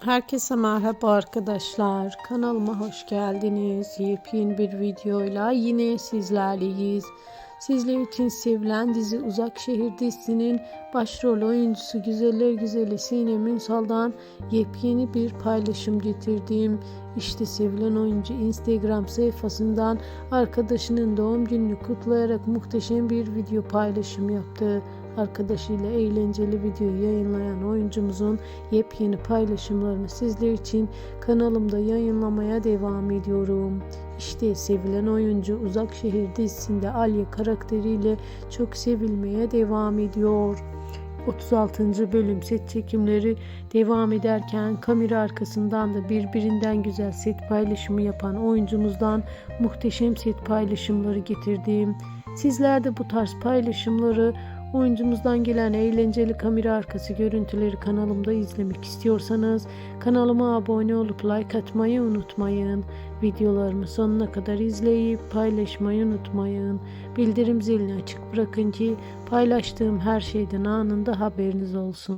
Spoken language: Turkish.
Herkese merhaba arkadaşlar. Kanalıma hoş geldiniz. Yepyeni bir videoyla yine sizlerleyiz. Sizler için sevilen dizi Uzak Şehir dizisinin başrol oyuncusu Güzeller Güzeli Sinem Ünsal'dan yepyeni bir paylaşım getirdim. İşte sevilen oyuncu Instagram sayfasından arkadaşının doğum gününü kutlayarak muhteşem bir video paylaşım yaptı arkadaşıyla eğlenceli video yayınlayan oyuncumuzun yepyeni paylaşımlarını sizler için kanalımda yayınlamaya devam ediyorum. İşte sevilen oyuncu Uzak Şehir dizisinde Alya karakteriyle çok sevilmeye devam ediyor. 36. bölüm set çekimleri devam ederken kamera arkasından da birbirinden güzel set paylaşımı yapan oyuncumuzdan muhteşem set paylaşımları getirdim. Sizler de bu tarz paylaşımları Oyuncumuzdan gelen eğlenceli kamera arkası görüntüleri kanalımda izlemek istiyorsanız kanalıma abone olup like atmayı unutmayın. Videolarımı sonuna kadar izleyip paylaşmayı unutmayın. Bildirim zilini açık bırakın ki paylaştığım her şeyden anında haberiniz olsun.